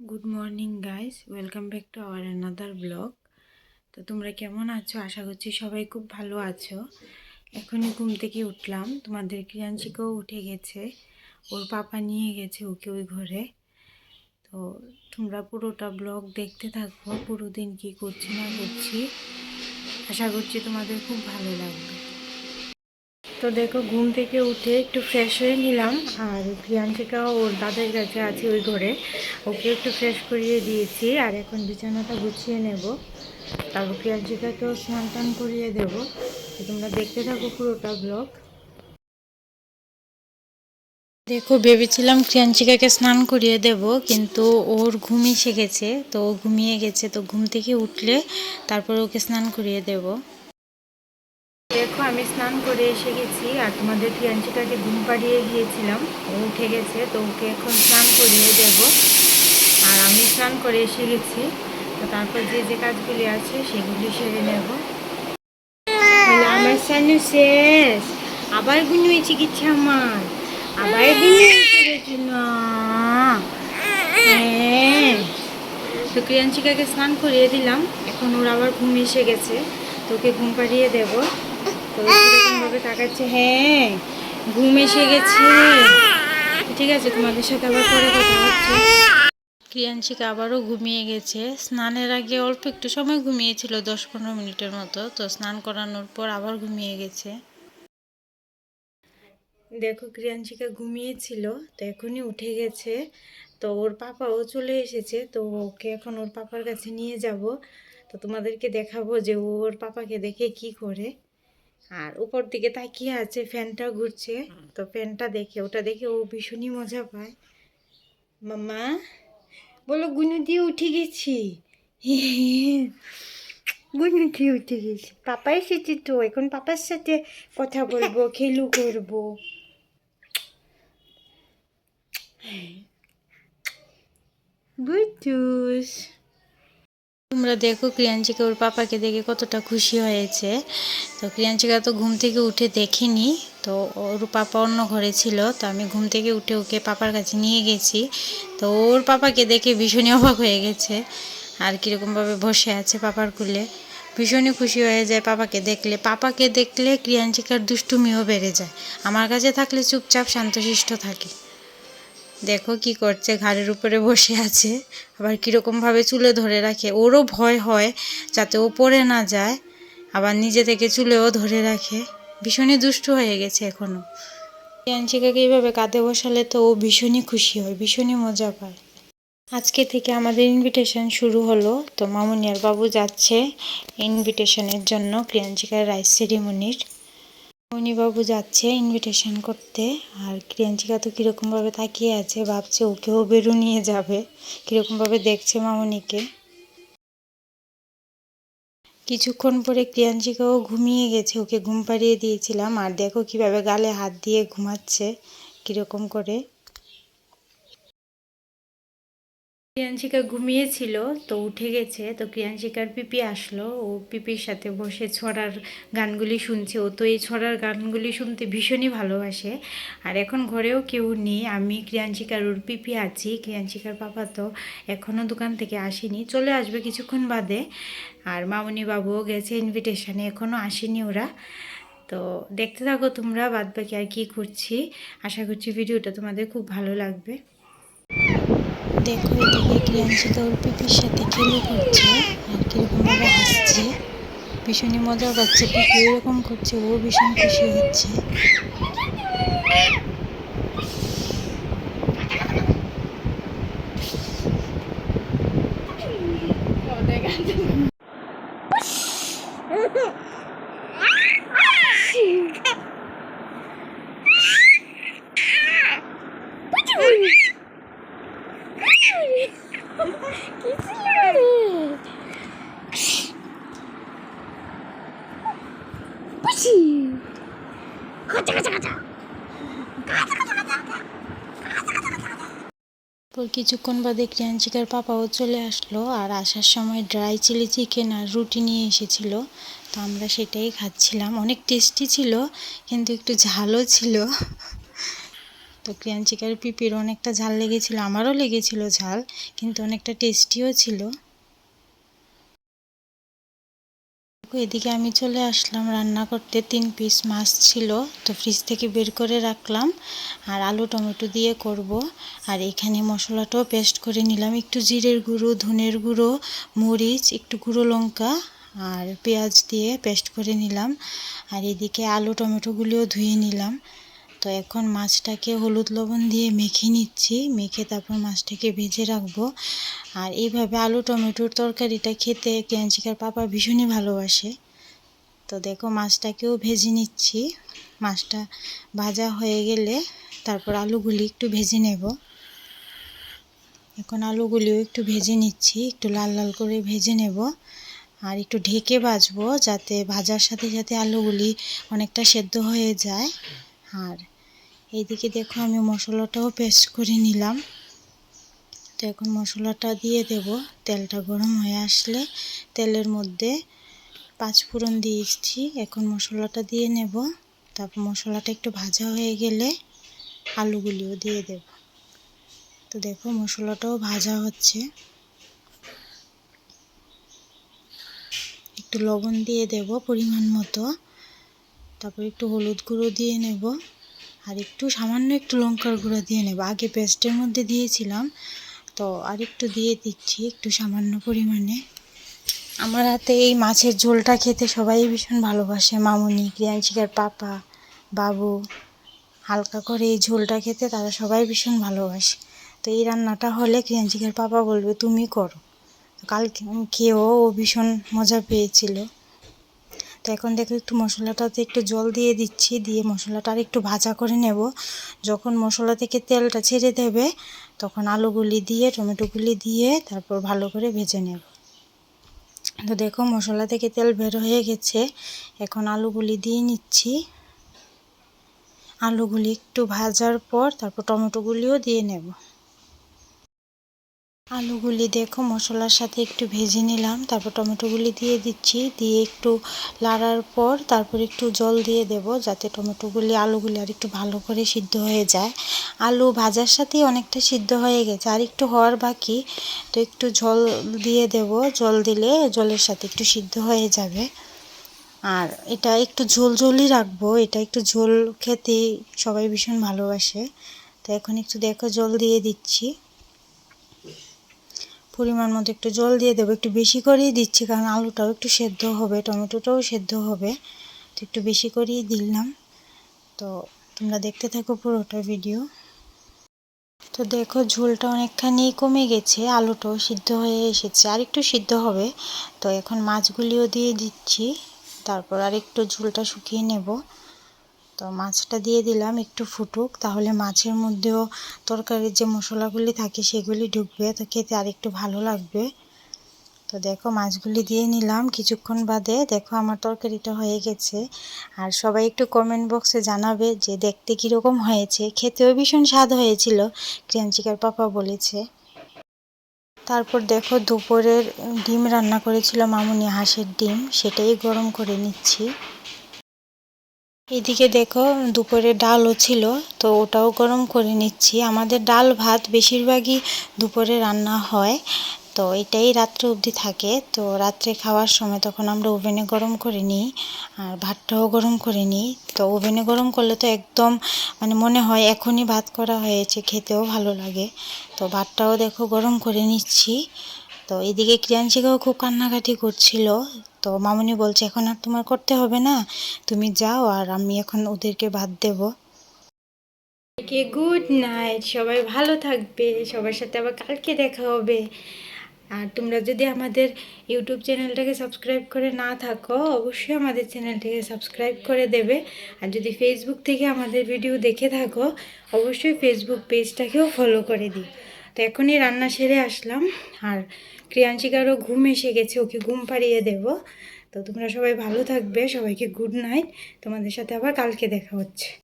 Good morning guys welcome back to our another blog তো তোমরা কেমন আছো? আশা করছি সবাই খুব ভালো আছো। এখনই ঘুম থেকে উঠলাম। তোমাদের ক্রিয়াঞ্চিকাও উঠে গেছে। ওর পাপা নিয়ে গেছে ওকে ওই ঘরে। তো তোমরা পুরোটা ব্লগ দেখতে থাকব পুরো দিন কী করছি না করছি। আশা করছি তোমাদের খুব ভালো লাগবে। তো দেখো, ঘুম থেকে উঠে একটু ফ্রেশ হয়ে নিলাম। আর প্রিয়াঙ্কিকা, ওর দাদার কাছে আছে ওই ঘরে। ওকে একটু ফ্রেশ করিয়ে দিয়েছি। আর এখন বিছানাটা গুছিয়ে নেব। তারপর প্রিয়াঙ্কিকাকেও স্নান টান করিয়ে দেব। তোমরা দেখতে থাকো পুরোটা ব্লগ দেখো, ভেবেছিলাম প্রিয়াঞ্চিকাকে স্নান করিয়ে দেব, কিন্তু ওর ঘুম এসে গেছে। তো ও ঘুমিয়ে গেছে। তো ঘুম থেকে উঠলে তারপর ওকে স্নান করিয়ে দেবো। দেখো, আমি স্নান করে এসে গেছি আর তোমাদের প্রিয়াঞ্চিকাকে ঘুম পাড়িয়ে গিয়েছিলাম। ও উঠে গেছে, তো ওকে এখন স্নান করিয়ে দেব। আর আমি স্নান করে এসে গেছি। তো তারপর যে যে কাজগুলি আছে, সেগুলি সেরে নেব। আমার স্নান শেষ। আবার হয়েছে গেছে আমার। আবার হ্যাঁ। তো প্রিয়াঞ্চিকাকে স্নান করিয়ে দিলাম। এখন ওর আবার ঘুম এসে গেছে। তো ওকে ঘুম পাড়িয়ে দেবো। তো ভাবে তাকাচ্ছে হ্যাঁ ঘুম এসে গেছে। ঠিক আছে, তোমাদের সাথে আবার আবারও ঘুমিয়ে গেছে। স্নানের আগে অল্প একটু সময় ঘুমিয়েছিল, দশ পনেরো মিনিটের মতো। তো স্নান করানোর পর আবার ঘুমিয়ে গেছে। দেখো ক্রিয়াঞ্চিকা ঘুমিয়েছিল, তো এখনই উঠে গেছে। তো ওর পাপাও চলে এসেছে, তো ওকে এখন ওর পাপার কাছে নিয়ে যাব। তো তোমাদেরকে দেখাবো যে ও ওর পাপাকে দেখে কি করে। আর উপর দিকে তাকিয়ে আছে ফ্যানটা ঘুরছে। তো ফ্যানটা দেখে ওটা দেখে ও ভীষণই মজা পায়। মাম্মা বলো গুনু দিয়ে উঠে গেছি। গুনু দিয়ে উঠে গেছি। পাপা এসেছে তো এখন পাপার সাথে কথা বলব খেলু করব। বুঝুস তোমরা দেখো ক্রিয়াঞ্চিকা ওর পাপাকে দেখে কতটা খুশি হয়েছে। তো ক্রিয়াঞ্চিকা তো ঘুম থেকে উঠে দেখেনি, তো ওর পাপা অন্য ঘরে ছিল, তো আমি ঘুম থেকে উঠে ওকে পাপার কাছে নিয়ে গেছি। তো ওর পাপাকে দেখে ভীষণই অবাক হয়ে গেছে, আর কীরকমভাবে বসে আছে পাপার কুলে। ভীষণই খুশি হয়ে যায় পাপাকে দেখলে। পাপাকে দেখলে ক্রিয়াঞ্চিকার দুষ্টুমিও বেড়ে যায়। আমার কাছে থাকলে চুপচাপ শান্তশিষ্ট থাকে। দেখো কি করছে, ঘাড়ের উপরে বসে আছে। আবার কীরকমভাবে চুলে ধরে রাখে, ওরও ভয় হয় যাতে ও পড়ে না যায়, আবার নিজে থেকে চুলেও ধরে রাখে। ভীষণই দুষ্টু হয়ে গেছে এখনও প্রিয়াঞ্চিকাকে এইভাবে কাঁধে বসালে তো ও ভীষণই খুশি হয়, ভীষণই মজা পায়। আজকে থেকে আমাদের ইনভিটেশন শুরু হলো। তো মামুনিয়ার বাবু যাচ্ছে ইনভিটেশনের জন্য প্রিয়াঞ্চিকার রাইস সেরিমনির বাবু যাচ্ছে ইনভিটেশন করতে। আর ক্রিয়াঞ্চিকা তো কীরকমভাবে তাকিয়ে আছে, ভাবছে ওকেও বেরু নিয়ে যাবে। কীরকমভাবে দেখছে মামনিকে। কিছুক্ষণ পরে ক্রিয়াঞ্চিকাও ঘুমিয়ে গেছে, ওকে ঘুম পাড়িয়ে দিয়েছিলাম। আর দেখো কীভাবে গালে হাত দিয়ে ঘুমাচ্ছে, কীরকম করে। ক্রিয়াঞ্চিকা ঘুমিয়েছিল, তো উঠে গেছে, তো ক্রিয়াঞ্চিকার পিপি আসলো, ও পিপির সাথে বসে ছড়ার গানগুলি শুনছে। ও তো এই ছড়ার গানগুলি শুনতে ভীষণই ভালোবাসে। আর এখন ঘরেও কেউ নেই, আমি ক্রিয়াঞ্চিকার ওর পিপি আছি ক্রিয়াঞ্চিকার পাপা তো এখনও দোকান থেকে আসেনি, চলে আসবে কিছুক্ষণ বাদে। আর মামনি বাবুও গেছে ইনভিটেশনে এখনও আসেনি ওরা। তো দেখতে থাকো তোমরা বাদ বাকি আর কী করছি। আশা করছি ভিডিওটা তোমাদের খুব ভালো লাগবে। দেখো, এদিকে ক্রিয়াংশিকা ওর পিপির সাথে খেলে করছে, আর কীরকমভাবে হাসছে। ভীষণই মজা পাচ্ছে পিপি এরকম করছে, ও ভীষণ খুশি হচ্ছে। পর কিছুক্ষণ বাদে ক্রিয়াঞ্চিকার পাপাও চলে আসলো আর আসার সময় ড্রাই চিলি চিকেন আর রুটি নিয়ে এসেছিল। তো আমরা সেটাই খাচ্ছিলাম। অনেক টেস্টি ছিল, কিন্তু একটু ঝালও ছিল। তো ক্রিয়াঞ্চিকার পিপির অনেকটা ঝাল লেগেছিল, আমারও লেগেছিল ঝাল, কিন্তু অনেকটা টেস্টিও ছিল। এদিকে আমি চলে আসলাম রান্না করতে, তিন পিস মাছ ছিল, তো ফ্রিজ থেকে বের করে রাখলাম, আর আলু টমেটো দিয়ে করব। আর এখানে মশলাটাও পেস্ট করে নিলাম, একটু জিরের গুঁড়ো, ধনের গুঁড়ো, মরিচ, একটু গুঁড়ো লঙ্কা, আর পেঁয়াজ দিয়ে পেস্ট করে নিলাম। আর এদিকে আলু টমেটোগুলিও ধুয়ে নিলাম। তো এখন মাছটাকে হলুদ লবণ দিয়ে মেখে নিচ্ছি। মেখে তারপর মাছটাকে ভেজে রাখব। আর এইভাবে আলু, টমেটোর তরকারিটা খেতে ক্যাঞ্চিকার পাপা ভীষণই ভালোবাসে। তো দেখো মাছটাকেও ভেজে নিচ্ছি। মাছটা ভাজা হয়ে গেলে তারপর আলুগুলি একটু ভেজে নেব। এখন আলুগুলিও একটু ভেজে নিচ্ছি। একটু লাল লাল করে ভেজে নেব। আর একটু ঢেকে ভাজবো যাতে ভাজার সাথে সাথে আলুগুলি অনেকটা সেদ্ধ হয়ে যায়। আর এইদিকে দেখো আমি মশলাটাও পেস্ট করে নিলাম। তো এখন মশলাটা দিয়ে দেব। তেলটা গরম হয়ে আসলে তেলের মধ্যে পাঁচ ফোড়ন দিয়েছি এখন মশলাটা দিয়ে নেব। তারপর মশলাটা একটু ভাজা হয়ে গেলে আলুগুলিও দিয়ে দেব। তো দেখো মশলাটাও ভাজা হচ্ছে। একটু লবণ দিয়ে দেব পরিমাণ মতো। তারপর একটু হলুদ গুঁড়ো দিয়ে নেব। আর একটু সামান্য একটু লঙ্কার গুঁড়ো দিয়ে নেব। আগে পেস্টের মধ্যে দিয়েছিলাম, তো আর একটু দিয়ে দিচ্ছি একটু সামান্য পরিমাণে। আমার হাতে এই মাছের ঝোলটা খেতে সবাই ভীষণ ভালোবাসে। মামুনি ক্রিয়াঞ্চিকার পাপা, বাবু, হালকা করে এই ঝোলটা খেতে তারা সবাই ভীষণ ভালোবাসে। তো এই রান্নাটা হলে ক্রিয়াঞ্চিকার পাপা বলবে, তুমি করো। কালকে খেয়েও ও ভীষণ মজা পেয়েছিল। তো এখন দেখো একটু মশলাটাতে একটু জল দিয়ে দিচ্ছি, দিয়ে মশলাটা আর একটু ভাজা করে নেব। যখন মশলা থেকে তেলটা ছেড়ে দেবে, তখন আলুগুলি দিয়ে, টমেটোগুলি দিয়ে তারপর ভালো করে ভেজে নেব। তো দেখো মশলা থেকে তেল বের হয়ে গেছে, এখন আলুগুলি দিয়ে নিচ্ছি। আলুগুলি একটু ভাজার পর তারপর টমেটোগুলিও দিয়ে নেব। আলুগুলি দেখো, মশলার সাথে একটু ভেজে নিলাম, তারপর টমেটোগুলি দিয়ে দিচ্ছি, দিয়ে একটু লাড়ার পর তারপর একটু জল দিয়ে দেব, যাতে টমেটোগুলি, আলুগুলি আর একটু ভালো করে সিদ্ধ হয়ে যায়। আলু ভাজার সাথেই অনেকটা সিদ্ধ হয়ে গেছে, আর একটু হওয়ার বাকি, তো একটু জল দিয়ে দেব, জল দিলে জলের সাথে একটু সিদ্ধ হয়ে যাবে। আর এটা একটু ঝোল ঝোলই রাখব, এটা একটু ঝোল খেতে সবাই ভীষণ ভালোবাসে, তো এখন একটু দেখো জল দিয়ে দিচ্ছি। পরিমাণ মতো একটু জল দিয়ে দেবো। একটু বেশি করেই দিচ্ছি, কারণ আলুটাও একটু সেদ্ধ হবে, টমেটোটাও সেদ্ধ হবে। তো একটু বেশি করেই দিলাম। তো তোমরা দেখতে থাকো পুরোটা ভিডিও। তো দেখো ঝোলটা অনেকখানি কমে গেছে, আলুটাও সিদ্ধ হয়ে এসেছে। আর একটু সিদ্ধ হবে, তো এখন মাছগুলিও দিয়ে দিচ্ছি। তারপর আর একটু ঝোলটা শুকিয়ে নেব। তো মাছটা দিয়ে দিলাম, একটু ফুটুক, তাহলে মাছের মধ্যেও তরকারির যে মশলাগুলি থাকে সেগুলি ঢুকবে, তো খেতে আর একটু ভালো লাগবে। তো দেখো মাছগুলি দিয়ে নিলাম, কিছুক্ষণ বাদে দেখো আমার তরকারিটা হয়ে গেছে। আর সবাই একটু কমেন্ট বক্সে জানাবে যে দেখতে কীরকম হয়েছে, খেতেও ভীষণ স্বাদ হয়েছিল ক্রিয়াঞ্চিকার পাপা বলেছে। তারপর দেখো দুপুরের ডিম রান্না করেছিল মামুনি হাঁসের ডিম, সেটাই গরম করে নিচ্ছি। এদিকে দেখো, দুপুরে ডালও ছিল, তো ওটাও গরম করে নিচ্ছি। আমাদের ডাল ভাত বেশিরভাগই দুপুরে রান্না হয়, তো এটাই রাত্রে অবধি থাকে। তো রাত্রে খাওয়ার সময় তখন আমরা ওভেনে গরম করে নিই, আর ভাতটাও গরম করে নিই। তো ওভেনে গরম করলে তো একদম মানে মনে হয় এখনই ভাত করা হয়েছে, খেতেও ভালো লাগে। তো ভাতটাও দেখো গরম করে নিচ্ছি। তো এদিকে ক্রিয়াঞ্চিকাও খুব কান্নাকাটি করছিল। তো মামুনি বলছে, এখন আর তোমার করতে হবে না। তুমি যাও আর আমি এখন ওদেরকে ভাত দেব। গুড নাইট সবাই ভালো থাকবে। সবার সাথে আবার কালকে দেখা হবে। আর তোমরা যদি আমাদের ইউটিউব চ্যানেলটাকে সাবস্ক্রাইব করে না থাকো, অবশ্যই আমাদের চ্যানেলটাকে সাবস্ক্রাইব করে দেবে। আর যদি ফেসবুক থেকে আমাদের ভিডিও দেখে থাকো, অবশ্যই ফেসবুক পেজটাকেও ফলো করে দিই তো এখনই রান্না সেরে আসলাম। আর ক্রিয়াঞ্চিকারও ঘুম এসে গেছে, ওকে ঘুম পাড়িয়ে দেব। তো তোমরা সবাই ভালো থাকবে, সবাইকে গুড নাইট তোমাদের সাথে আবার কালকে দেখা হচ্ছে।